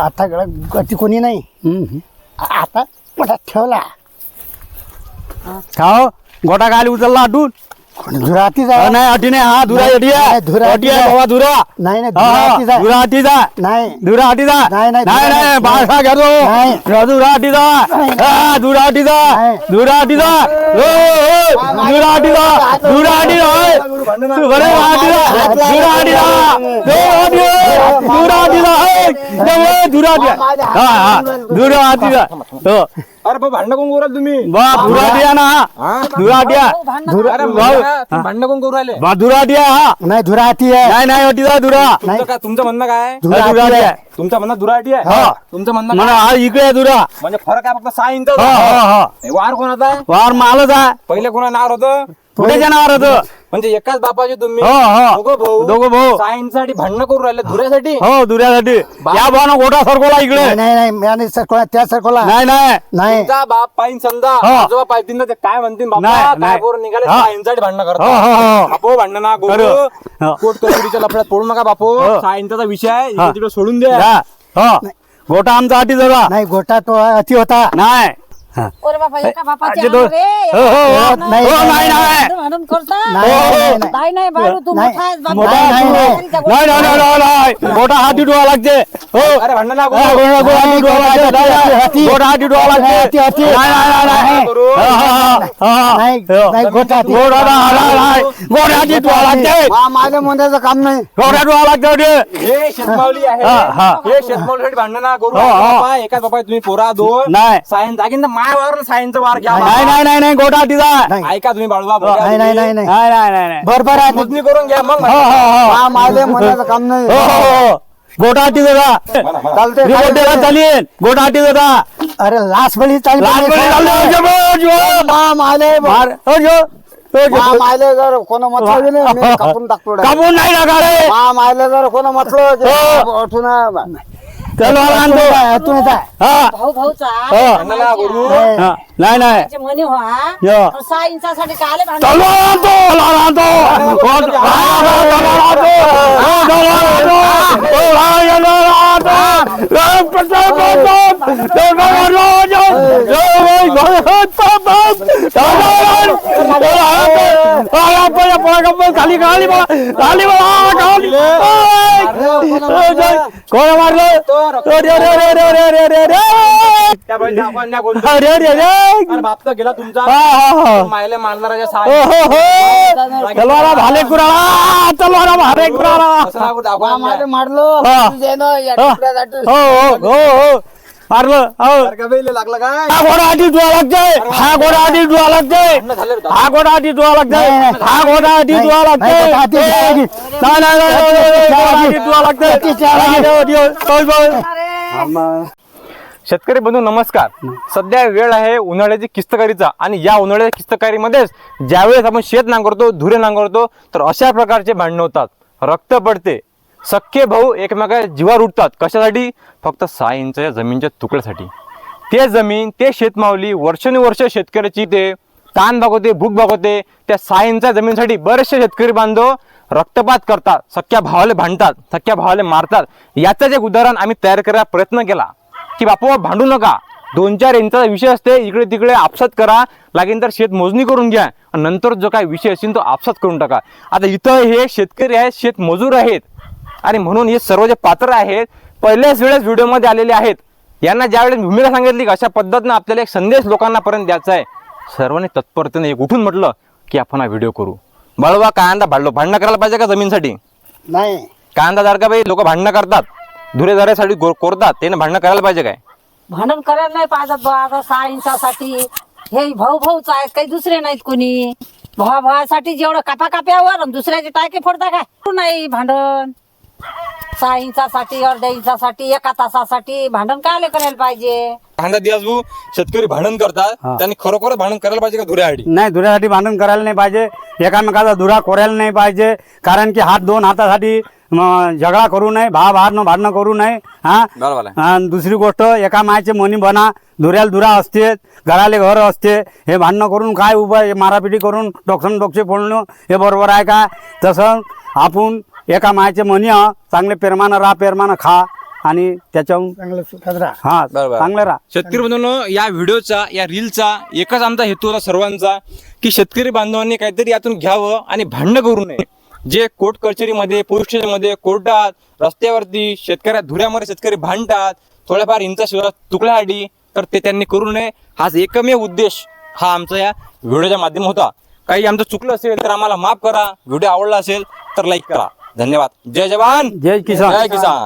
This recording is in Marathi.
आता गड- गती कोणी नाही हम्म. आ- आता पोटात ठेवला खाओ गोटा खाली उचलला अटून कोणी धुराती अ, जाय नाही अटी नाही हा धुरा अटी आहे नाही, धुरा अटी आहे अटी बाबा धुरा नाही नाही हा, हा, धुरा अटीचा नाही धुरा अटीचा नाही, नाही, नाही धुरा नाही नाही. बाळसा घ्या नाही. तो धुरा अटीचा हा धुरा अटीचा नाही. धुरा अटीचा ओ, धुरा अटीचा धुरा अटीचा. बरे अटीचा धुरा अटीचा धुरा अटीचा धुरा अटीचा धुरा अटीचा हा हा धुरा अटीचा हो अरे बा भांडण कोण करू राहिले तुम्ही? बा धुरा अटिया ना. हा? धुरा अटिया अरे भाऊ. भांडण- तुम्ही भांडण कोण करू राहिले? बा धुरा हा. नाही धुराती आहे. नाही नाही अटीचा धुरा तुमचं काय तुमचं म्हणणं काय धुरा अटिया आहे. तुमचं म्हणणं दुराटी आहे? हा. तुमचं म्हणणं म्हणा? हा इकडे आहे धुरा म्हणजे फरक आहे फक्त सहा इंच. हा हा हा. वार कोणाचा आहे? वार मालच आहे. पहिले कोणा नाव होतं? पुढे जनावर होतं. म्हणजे एकाच बापाचे तुम्ही? हो हो. दोघं भाऊ? दोघं भाऊ. भांडणं करू राहिले धुऱ्यासाठी? हो धुऱ्यासाठी. या भावानं गोटा सरकवला इकडे. नाही नाही नाही मी सरकोला त्या सरकोला नाही नाही. नाही. तुमचा बाप पाहिन समजा हा. आजोबा पाहिजे ते काय म्हणतील बाबा नाही, काय नाही. करून निघाले हा. सहा इंचासाठी भांडणं हो हो हो. बापो भांडण ना. हो. कोर्ट कचेरीच्या लफड्यात पडू नका बापू. हो. विषय आहे हा. इकडे तिकडे सोडून द्या. जा. हो. गोटा आमचा अटी जरा. नाही गोटा तो अति होता. नाही. हा. ओरे बापा एका बापाचे आजी तो- आण रे, हो, हो, हो. एका नाही, हो, नाही, नाही नाही भांडण भांडण करता नाही, नाही, नाही. नाही नाही बाळू तू नाही. मोठा आहेस बाबा. मोठा नाही, आहे नाही, तू. नाही नाही नाही नाही, नाही गोटा हाती डोळा लागते हो अरे भांडण ना हा, करू. गोटा गोटा हाती डोळा लागते नाही, नाही. हाती. गोटा हाती डोळा लागते हाती, हाती. नाही नाही नाही, नाही करू. हा, हा, हा, हा. नाही हो. नाही गोटा अति. गोटा नाही, नाही, नाही. गोटा हाती डोळा लागते हा, माझ्या मुंड्याचं काम नाही गोटा डोळा लागते होते. हे शेतमावली आहे हा, हा. हे शेतमावलीसाठी भांडण ना करू हो, हो. बापा, एकाच बापा तुम्ही पोरा दोन नाही सायन जागीन तर वावर सायनचं वार घ्या नाही नाही नाही नाही गोटा नाही. ऐका तुम्ही बाळूबा नाही नाही नाही नाही नाही नाही नाही नाही बरोबर आहे मोजणी करून घ्या मग हो हो हो हा माझ्या मुंड्याचं काम नाही हो हो हो गोटा जरा चालते चालेल गोटा अरे लास्ट बळी चालले, हो, जो, जो. मा माले मार हो जो हो, जो. मा माले जर कोण म्हटलं की नाही, मी कापून टाकतो direct. कापून नाही टाका रे मा माले जर कोण म्हटलं की हो. उठून तलवार आणतो हातूनच आहे हा भाऊ भाऊचा मला आवडू. हा. नाही नाही. म्हणे हो. व्हा. सहा इंचासाठी काले बांधले. तलवार आणतो तलवार आणतो हो, तलवार आणतो, तलवार आणतो हो, तलवार आणतो. जय प्रताप बाप, जय भगवान, जय- जय भगवान बाप. तलवार आण, तलवार आणतो. तलवार आणतो, या. पोराकडे पण खाली खाली बा खाली बा, खाली. हा, कोण मारलं? अरे रे रे रे रे रे रे रे. अरे रे रे अरे. बाप तर गेला तुमचा. हा हा हा. मायले मारणारा ओ हो हो तलवारा भाले कुराळा. तलवारा भाले कुराळा. मारलो. हा. हा. हो हो हो हो. मारलं हो लागलं काय? हा घोडा आधी धुवा लागतंय. हा घोडा आधी धुवा लागतंय. हा घोडा आधी धुवा लागतंय. हा घोडा आधी धुवा लागतंय. घोडा आधी धुवा लागेल. नाही. नाही नाही, नाही, नाही, नाही, घोडा आधी धुवा लागतंय. ती चार लागेल. देव, देव, देव, देव. शेतकरी बंधू नमस्कार. सध्या वेळ आहे उन्हाळ्याची किस्तकारीचा आणि या उन्हाळ्याच्या किस्तकारीमध्येच ज्यावेळेस आपण शेत नांगरतो धुरे नांगरतो तर अशा प्रकारचे भांडणं होतात. रक्त पडते. सख्खे भाऊ एकमेका जीवावर उठतात. कशासाठी? फक्त सहा इंचच्या जमीनच्या तुकड्यासाठी. ते जमीन ते शेतमावली वर्षानुवर्ष शेतकऱ्याची ते ताण भागवते भूक भागवते त्या सहा इंचा जमिनीसाठी बरेचसे शेतकरी बांधव रक्तपात करतात. सख्या भावाला भांडतात सख्या भावाला मारतात. याचं एक उदाहरण आम्ही तयार करायला प्रयत्न केला. की बापू भांडू नका. दोन चार इंचाचा विषय असते इकडे तिकडे आपसात करा. लागेल तर शेत मोजणी करून घ्या. आणि नंतर जो काही विषय असेल तो आपसात करून टाका. आता इथं हे शेतकरी आहेत शेत मजूर आहेत. आणि म्हणून हे सर्व जे पात्र आहेत पहिल्याच वेळेस व्हिडिओमध्ये आलेले आहेत. यांना ज्यावेळेस भूमिका सांगितली की अशा पद्धतीनं आपल्याला एक संदेश लोकांना पर्यंत द्यायचा आहे सर्वांनी तत्परतेने एक उठून म्हटलं की आपण हा व्हिडिओ करू. बाळवा कांदा भांडलो भांडणं करायला पाहिजे का जमीनसाठी? नाही. कांदा जर का बाई लोक भांडणं करतात. धुरे धऱ्यासाठी कोरतात. त्याने भांडणं करायला पाहिजे काय? भांडण करायला नाही पाहिजे बा आता सहा इंचासाठी. हे भाऊ भाऊच आहेत काही दुसरे नाहीत कोणी. भावा भावासाठी जेवढं कापा काप्यावर आणि दुसऱ्याचे टाके फोडता काय? नाही भांडण. सहा इंचासाठी अर्ध्या इंचासाठी एका तासासाठी भांडण काय करायला पाहिजे? कांदा दिवस भाऊ शेतकरी भांडण करतात त्यांनी खरोखरच भांडण करायला पाहिजे का धुऱ्यासाठी नाही धुऱ्यासाठी भांडण करायला नाही पाहिजे. एकामेकाचा धुरा कोरायला नाही पाहिजे. कारण की हात दोन हातासाठी म, झगडा करू नये भा भारनं भांडणं करू नये. हा? बरोबर आहे. आणि दुसरी गोष्ट एका मायचे मनी बना धुऱ्याला धुरा असते घराले घर असते. हे भांडणं करून काय उभं हे मारापिटी करून डोकसन डोकसे फोडणं हे बरोबर आहे का? तसं आपण एका मायचे मनी हा चांगले पेरमानं राहा पेरमानं खा आणि त्याच्याहून चांगलं सुखात राहा. हा बरोबर. चांगलं राहा. शेतकरी बंधूंनो या व्हिडिओचा या रीलचा एकच आमचा हेतू होता सर्वांचा की शेतकरी बांधवांनी काहीतरी यातून घ्यावं आणि भांडणं करू नये. जे कोर्ट कचेरीमध्ये पोलीस स्टेशनमध्ये कोर्टात रस्त्यावरती शेतकऱ्या धुऱ्यामध्ये शेतकरी भांडतात थोड्याफार इंचा शिवाय तुकड्यासाठी तर ते त्यांनी करू नये. हाच एकमेव उद्देश हा आमचा या व्हिडिओच्या माध्यम होता. काही आमचं चुकलं असेल तर आम्हाला माफ करा. व्हिडिओ आवडला असेल तर लाईक करा. धन्यवाद. जय जवान. जय किसान. जय किसान.